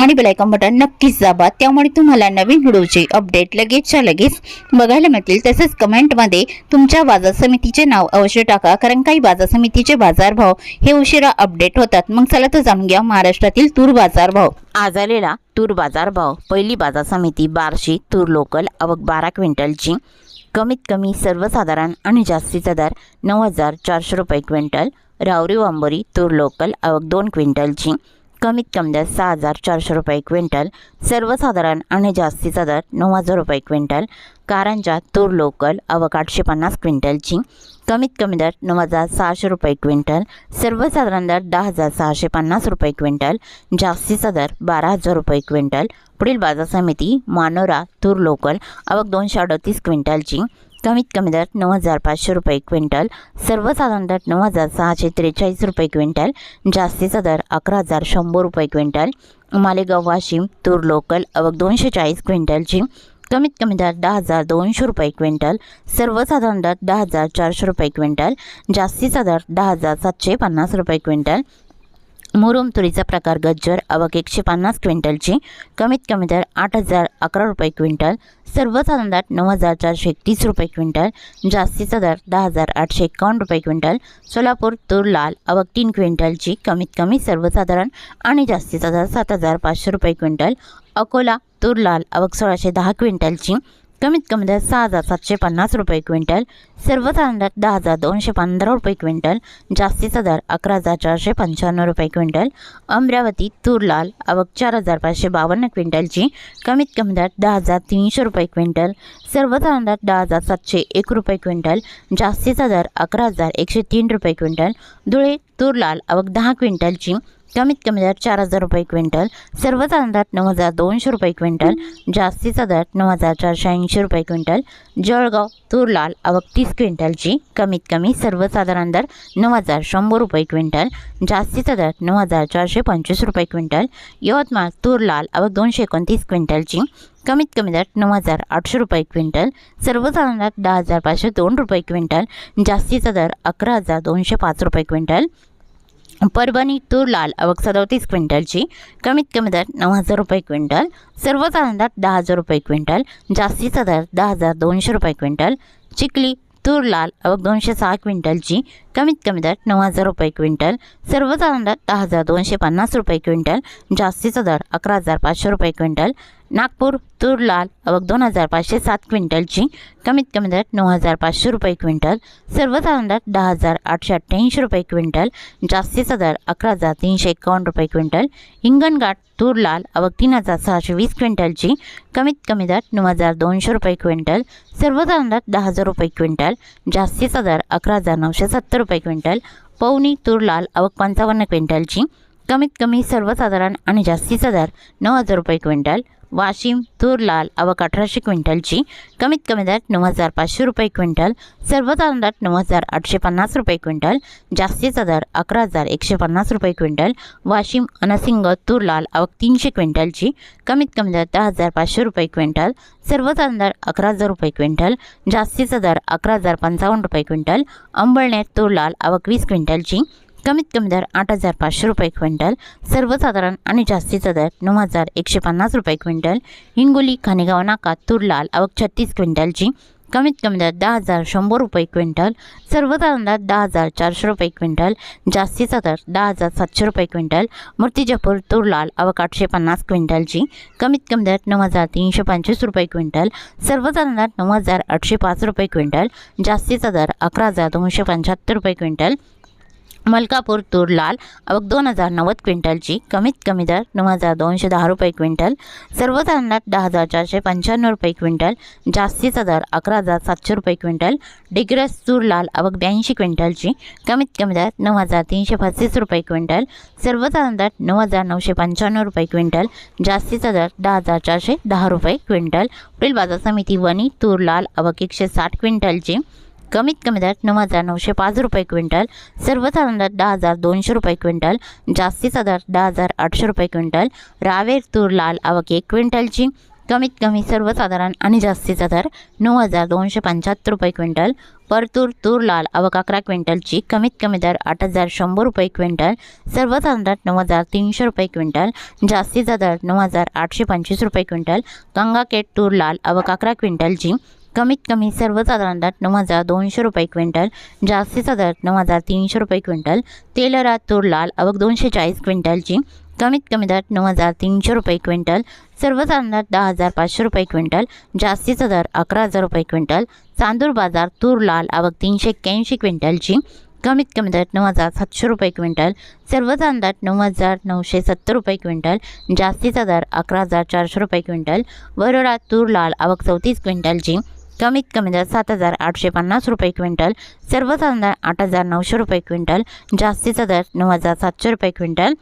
आणि bell icon button नक्कीच दाबा. त्यामुळे तुम्हाला नवीन व्हिडिओचे अपडेट लगेचच्या लगेच बघायला मिळतील. तसेच कमेंटमध्ये तुमच्या बाजार समितीचे नाव अवश्य टाका. कारण काही बाजार समितीचे बाजारभाव हे उशिरा अपडेट होतात. मग चला तर जाणून घ्या महाराष्ट्रातील तूर बाजारभाव. आज आलेला तूर बाजारभाव पहिली बाजार समिती बारशी तूर लोकल आवक बारा क्विंटलची. कमीत कमी सर्वसाधारण आणि जास्तीचा दर नऊ हजार चारशे रुपये क्विंटल. रावरी वांबोरी तूर लोकल आवक दोन क्विंटलची. कमीत कमी दर सहा हजार चारशे रुपये क्विंटल सर्वसाधारण आणि जास्तीचा दर नऊ हजार रुपये क्विंटल कारंजा तूर लोकल अवक आठशे पन्नास क्विंटलची कमीत कमी दर नऊ हजार सहाशे रुपये क्विंटल सर्वसाधारण दर दहा हजार सहाशे पन्नास रुपये क्विंटल जास्तीचा दर बारा हजार रुपये क्विंटल. पुढील बाजार समिती मानोरा तूर लोकल अवक दोनशे अडतीस क्विंटलची कमीत कमी दर नऊ हजार पाचशे रुपये क्विंटल सर्वसाधारण दर नऊ हजार सहाशे त्रेचाळीस रुपये क्विंटल जास्तीचा दर अकरा हजार शंभर रुपये क्विंटल मालेगाव वाशिम तूर लोकल अवघ दोनशे चाळीस क्विंटलची कमीत कमी दर दहा हजार दोनशे रुपये क्विंटल सर्वसाधारण दर दहा हजार चारशे रुपये क्विंटल जास्तीचा दर दहा हजार सातशे पन्नास रुपये क्विंटल मुरुम तुरीचा प्रकार गज्जर आवक एकशे पन्नास क्विंटलची कमीत कमी दर आठ हजार अकरा रुपये क्विंटल सर्वसाधारण दर नऊ हजार चारशे एकतीस रुपये क्विंटल जास्तीचा दर दहा हजार आठशे एकावन्न रुपये क्विंटल सोलापूर तूर लाल आवक तीन क्विंटलची कमीत कमी सर्वसाधारण आणि जास्तीचा दर सात हजार पाचशे रुपये क्विंटल अकोला तूर लाल आवक सोळाशे दहा क्विंटलची कमीत कमी दर सहा हजार सातशे पन्नास रुपये क्विंटल. सर्वसाधारण दर दहा हजार दोनशे पंधरा रुपये क्विंटल. जास्तीचा दर अकरा हजार चारशे पंच्याण्णव रुपये क्विंटल. अमरावती तूर लाल आवक चार हजार पाचशे बावन्न क्विंटलची कमीत कमी दर दहा हजार तीनशे रुपये क्विंटल. सर्वसाधारण दर दहा हजार सातशे एक रुपये क्विंटल. जास्तीचा दर अकरा हजार एकशे तीन रुपये क्विंटल. धुळे तूर लाल आवक दहा क्विंटलची कमीत कमी दर चार हजार रुपये क्विंटल सर्वसाधारण दर नऊ हजार दोनशे रुपये क्विंटल जास्तीचा दर नऊ हजार चारशे ऐंशी रुपये क्विंटल जळगाव तूर लाल आवक तीस क्विंटलची कमीत कमी सर्वसाधारण दर नऊ हजार शंभर रुपये क्विंटल जास्तीचा दर नऊ हजार चारशे पंचवीस रुपये क्विंटल यवतमाळ तूर लाल आवक दोनशे एकोणतीस क्विंटलची कमीत कमी दर नऊ हजार आठशे रुपये क्विंटल सर्वसाधारण दर दहा हजार पाचशे दोन रुपये क्विंटल जास्तीचा दर अकरा हजार दोनशे पाच रुपये क्विंटल परभणी तूर लाल आवक सदोतीस क्विंटलची कमीत कमी दर नऊ हजार रुपये क्विंटल. सर्वसाधारण दर दहा हजार रुपये क्विंटल. जास्तीचा दर दहा हजार दोनशे रुपये क्विंटल. चिखली तूर लाल आवक दोनशे सहा क्विंटलची कमीत कमी दर नऊ हजार रुपये क्विंटल. सर्वसाधारण दर दहा हजार दोनशे पन्नास रुपये क्विंटल. जास्तीचा दर अकरा हजार पाचशे रुपये क्विंटल. नागपूर तूर लाल आवक दोन हजार पाचशे सात क्विंटलची कमीत कमी दर नऊ हजार पाचशे रुपये क्विंटल. सर्वसाधारण दर दहा हजार आठशे अठ्ठ्याऐंशी रुपये क्विंटल. जास्तीचा दर अकरा हजार तीनशे एकावन्न रुपये क्विंटल. हिंगणघाट तूर लाल अवघ तीन हजार सहाशे वीस क्विंटलची कमीत कमी दर नऊ हजार दोनशे रुपये क्विंटल. सर्वसाधारण दर दहा हजार रुपये क्विंटल. जास्तीचा दर अकरा हजार नऊशे सत्तर रुपये क्विंटल पवनी तूर लाल आवक पंचावन्न क्विंटलची कमीत कमी सर्वसाधारण आणि जास्तीचा दर नऊ हजार रुपये क्विंटल वाशिम तूर लाल आवक अठराशे क्विंटलची कमीत कमी दर नऊ हजार पाचशे रुपये क्विंटल सर्वसाधारण दर नऊ हजार आठशे पन्नास रुपये क्विंटल जास्तीचा दर अकरा हजार एकशे पन्नास रुपये क्विंटल वाशिम अनसिंग तूर लाल आवक तीनशे क्विंटलची कमीत कमी दर दहा हजार पाचशे रुपये क्विंटल सर्वसाधारण दर अकरा हजार रुपये क्विंटल जास्तीचा दर अकरा हजार पंचावन्न रुपये क्विंटल अंबळनेर तूर लाल आवक वीस क्विंटलची कमीत कमी दर आठ हजार पाचशे रुपये क्विंटल सर्वसाधारण आणि जास्तीचा दर नऊ हजार एकशे पन्नास रुपये क्विंटल हिंगोली खानेगाव नाका तूर लाल आवक छत्तीस क्विंटलची कमीत कमी दर दहा हजार शंभर रुपये क्विंटल सर्वसाधारण दर दहा हजार चारशे रुपये क्विंटल जास्तीचा दर दहा हजार सातशे रुपये क्विंटल मूर्तिजापूर तुरलाल आवक आठशे पन्नास क्विंटलची कमीत कमी दर नऊ हजार तीनशे पंचवीस रुपये क्विंटल सर्वसाधारण दर नऊ हजार आठशे पाच रुपये क्विंटल जास्तीचा दर अकरा हजार दोनशे पंच्याहत्तर रुपये क्विंटल मलकापूर तूर लाल आवक दोन हजार नव्वद क्विंटलची कमीत कमी दर नऊ हजार दोनशे दहा रुपये क्विंटल. सर्व दर दहा हजार चारशे पंच्याण्णव रुपये क्विंटल. जास्तीचा दर अकरा हजार सातशे रुपये क्विंटल. डिग्रस तूर लाल आवक ब्याऐंशी क्विंटलची कमीत कमी दर नऊ हजार तीनशे पस्तीस रुपये क्विंटल. सर्वसाधारण दर नऊ हजार नऊशे पंच्याण्णव रुपये क्विंटल. जास्तीचा दर दहा हजार चारशे दहा रुपये क्विंटल. पुढील बाजार समिती वणी तूर लाल आवक एकशे साठ क्विंटलची. कमीत कमी दर नऊ हजार नऊशे पाच रुपये क्विंटल सर्वसाधारण दरात दहा हजार दोनशे रुपये क्विंटल जास्तीचा दर दहा हजार आठशे रुपये क्विंटल रावेर तूर लाल आवक एक क्विंटलची. कमीत कमी सर्वसाधारण आणि जास्तीचा दर नऊ हजार दोनशे पंच्याहत्तर रुपये क्विंटल परतूर तूर लाल आवक अकरा क्विंटलची. कमीत कमी दर आठ हजार शंभर रुपये क्विंटल सर्वसाधारण दर नऊ हजार तीनशे रुपये क्विंटल जास्तीचा दर नऊ हजार आठशे पंचवीस रुपये क्विंटल गंगाकेट तूर लाल आवक अकरा क्विंटलची. कमीत कमी सर्वसाधारण दर नऊ हजार दोनशे रुपये क्विंटल जास्तीचा दर नऊ हजार तीनशे रुपये क्विंटल तेलरा तूर लाल आवक दोनशे चाळीस क्विंटलची कमीत कमी दर नऊ हजार तीनशे रुपये क्विंटल सर्वसाधारण दर दहा हजार पाचशे रुपये क्विंटल जास्तीचा दर अकरा हजार रुपये क्विंटल चांदूर बाजार तूर लाल आवक तीनशे एक्क्याऐंशी क्विंटलची कमीत कमी दर नऊ हजार सातशे रुपये क्विंटल सर्वसाधारण दर नऊ हजार नऊशे सत्तर रुपये क्विंटल जास्तीचा दर अकरा हजार चारशे रुपये क्विंटल वरोडा तूर लाल आवक चौतीस क्विंटलची कमीत कमी दर सात हजार आठशे पन्नास रुपये क्विंटल सर्वसाधारण आठ हजार नऊशे रुपये क्विंटल जास्तीचा दर नऊ हजार सातशे रुपये क्विंटल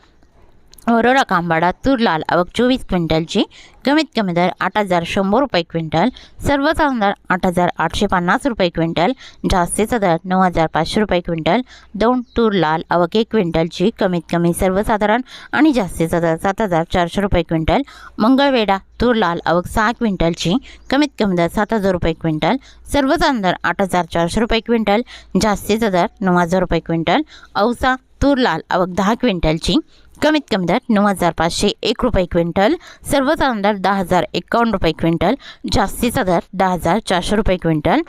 वरोडा कांबाडा तूर लाल आवक चोवीस क्विंटलची कमीत कमी दर आठ हजार शंभर रुपये क्विंटल सर्वसाधारण दर आठ हजार आठशे पन्नास रुपये क्विंटल जास्तीचा दर नऊ हजार पाचशे रुपये क्विंटल दोन तूर लाल आवक एक क्विंटलची कमीत कमी सर्वसाधारण आणि जास्तीचा दर सात हजार चारशे रुपये क्विंटल मंगळवेढा तूर लाल आवक सहा क्विंटलची कमीत कमी दर सात हजार रुपये क्विंटल सर्वसाधारण दर आठ हजार चारशे रुपये क्विंटल जास्तीचा दर नऊ हजार रुपये क्विंटल औसा तूर लाल आवक दहा क्विंटलची कमीत कमी दर नऊ हजार पाचशे एक रुपये क्विंटल सर्वसाधारण दर दहा हजार एकावन्न रुपये क्विंटल जास्तीचा दर दहा हजार चारशे रुपये क्विंटल.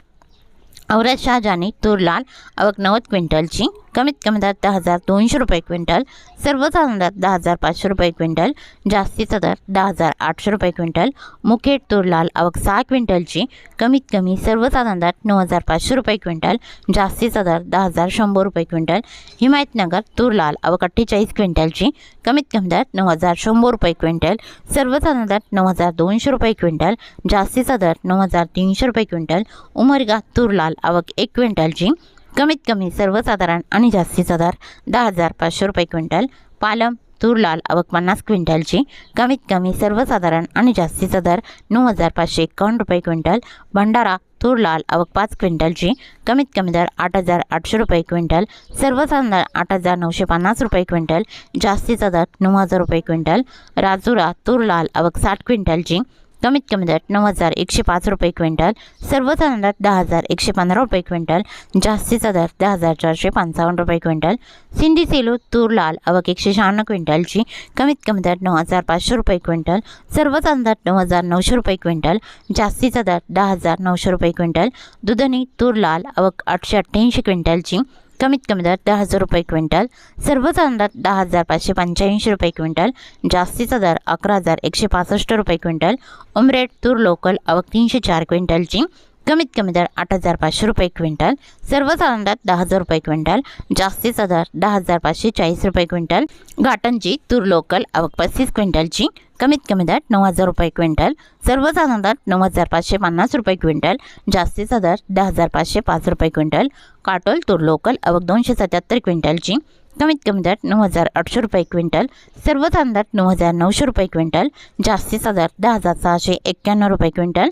औरत शहाजानी तूर लाल आवक नव्वद क्विंटलची कमीत कमी दर दहा हजार दोनशे रुपये क्विंटल सर्वसाधारण दर दहा हजार पाचशे रुपये क्विंटल जास्तीचा दर दहा हजार आठशे रुपये क्विंटल मुखेड तूर लाल आवक सहा क्विंटलची कमीत कमी सर्वसाधारण दर नऊ हजार पाचशे रुपये क्विंटल जास्तीचा दर दहा हजार शंभर रुपये क्विंटल हिमायतनगर तूर लाल आवक अठ्ठेचाळीस क्विंटलची कमीत कमी दर नऊ हजार शंभर रुपये क्विंटल सर्वसाधारण दर नऊ हजार दोनशे रुपये क्विंटल जास्तीचा दर नऊ हजार तीनशे रुपये क्विंटल उमरगा तूर लाल आवक एक क्विंटलची कमीत कमी सर्वसाधारण आणि जास्तीचा दर दहा हजार पाचशे रुपये क्विंटल पालम तूर लाल आवक पन्नास क्विंटलची कमीत कमी सर्वसाधारण आणि जास्तीचा दर नऊ हजार पाचशे एकावन्न रुपये क्विंटल भंडारा तूर लाल आवक पाच क्विंटलची कमीत कमी दर आठ हजार आठशे रुपये क्विंटल सर्वसाधारण आठ हजार नऊशे पन्नास रुपये क्विंटल जास्तीचा दर नऊ हजार रुपये क्विंटल राजुरा तूर लाल आवक साठ क्विंटलची कमीत कमी दर नऊ हजार एकशे पाच रुपये क्विंटल सर्वसाधारण दर दहा हजार एकशे पंधरा रुपये क्विंटल जास्तीचा दर दहा हजार चारशे पंचावन्न रुपये क्विंटल सिंधी सेलू तूर लाल आवक एकशे शहाण्णव क्विंटलची कमीत कमी दर नऊ हजार पाचशे रुपये क्विंटल सर्वसाधारण दर नऊ हजार नऊशे रुपये क्विंटल जास्तीचा दर दहा हजार नऊशे रुपये क्विंटल दुधनी तूर लाल आवक आठशे अठ्ठ्याऐंशी क्विंटलची कमीत कमी दर दहा हजार रुपये क्विंटल सर्वसाधारण दर दहा हजार पाचशे पंच्याऐंशी रुपये क्विंटल जास्तीचा दर अकरा हजार एकशे पासष्ट रुपये क्विंटल उमरेड तूर लोकल आवक तीनशे चार क्विंटलची कमीत कमी दर आठ हजार पाचशे रुपये क्विंटल सर्वसाधारण दर दहा हजार रुपये क्विंटल जास्तीचा दर दहा हजार पाचशे चाळीस रुपये क्विंटल घाटनची तूर लोकल आवक पस्तीस क्विंटलची कमीत कमी दर नऊ हजार रुपये क्विंटल सर्वसाधारण दर नऊ हजार पाचशे पन्नास रुपये क्विंटल जास्तीचा दर दहा हजार पाचशे पाच रुपये क्विंटल काटोल तूर लोकल आवक दोनशे सत्याहत्तर क्विंटलची कमीत कमी दर नऊ हजार आठशे रुपये क्विंटल सर्वसाधारण दर नऊ हजार नऊशे रुपये क्विंटल जास्तीचा दर दहा हजार सहाशे एक्क्याण्णव रुपये क्विंटल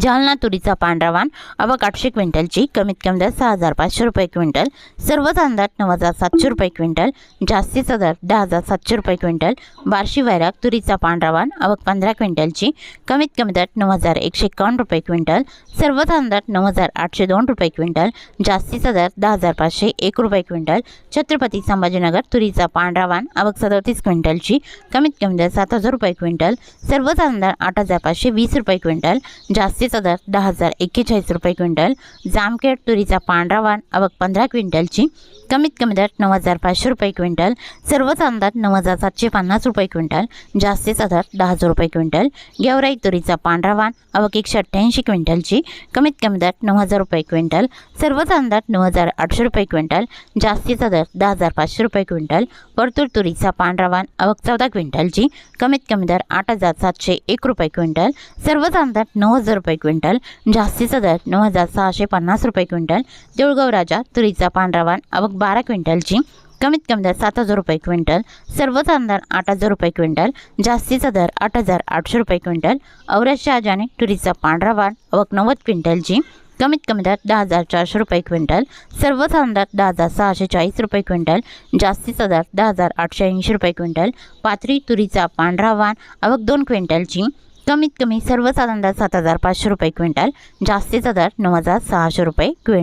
जालना तुरीचा पांढरा वाण आवक आठशे क्विंटलची कमीत कमी दर सहा हजार पाचशे रुपये क्विंटल. सर्व दर नऊ हजार सातशे रुपये क्विंटल. जास्तीचा दर दहा हजार सातशे रुपये क्विंटल. बार्शी वैराग तुरीचा पांढरा वाण आवक पंधरा क्विंटलची कमीत कमी दर नऊ हजार एकशे एकावन्न रुपये क्विंटल. सर्व दर नऊ हजार आठशे दोन रुपये क्विंटल. जास्तीचा दर दहा हजार पाचशे एक रुपये क्विंटल. छत्रपती संभाजीनगर तुरीचा पांढरा वाण आवक सदतीस क्विंटलची कमीत कमी दर सात हजार रुपये क्विंटल. सर्व दर आठ हजार पाचशे वीस रुपये क्विंटल. जास्ती जास्तीचा दर दहा हजार एक्केचाळीस रुपये क्विंटल जामखेड तुरीचा पांढरा वाण आवक पंधरा क्विंटलची कमीत कमी दर नऊ हजार पाचशे रुपये क्विंटल सर्वच अंदाज नऊ हजार सातशे पन्नास रुपये क्विंटल जास्तीचा दर दहा हजार रुपये क्विंटल गेवराई तुरीचा पांढरा वाण आवक एकशे अठ्ठ्याऐंशी क्विंटलची कमीत कमी दर नऊ हजार रुपये क्विंटल सर्वच अंदाज नऊ हजार आठशे रुपये क्विंटल जास्तीचा दर दहा हजार पाचशे रुपये क्विंटल परतूर तुरीचा पांढरा वाण आवक चौदा क्विंटलची कमीत कमी दर आठ हजार सातशे एक रुपये क्विंटल सर्वच अंदाज नऊ हजार रुपये क्विंटल जास्तीचा दर नऊ हजार सहाशे पन्नास रुपये क्विंटल देऊळगाव राजा तुरीचा पांढरा वाण आवक बारा क्विंटलची कमीत कमी दर सात हजार रुपये क्विंटल सर्वच अंदाज आठ हजार रुपये क्विंटल जास्तीचा दर आठ हजार आठशे रुपये क्विंटल औरत शहाजाने तुरीचा पांढरा वाण अवक नव्वद क्विंटलची कमीत कमी दर दहा हजार चारशे रुपये क्विंटल सर्वच अंदाज दहा हजार सहाशे चाळीस रुपये क्विंटल जास्तीचा दर दहा हजार आठशे ऐंशी रुपये क्विंटल पाथरी तुरीचा पांढरा वाण अवक दोन क्विंटलची कमीत कमी सर्वसाधारणतः सात हजार पाचशे रुपये क्विंटल. जास्तीचा दर नऊ हजार सहाशे रुपये क्विंटल.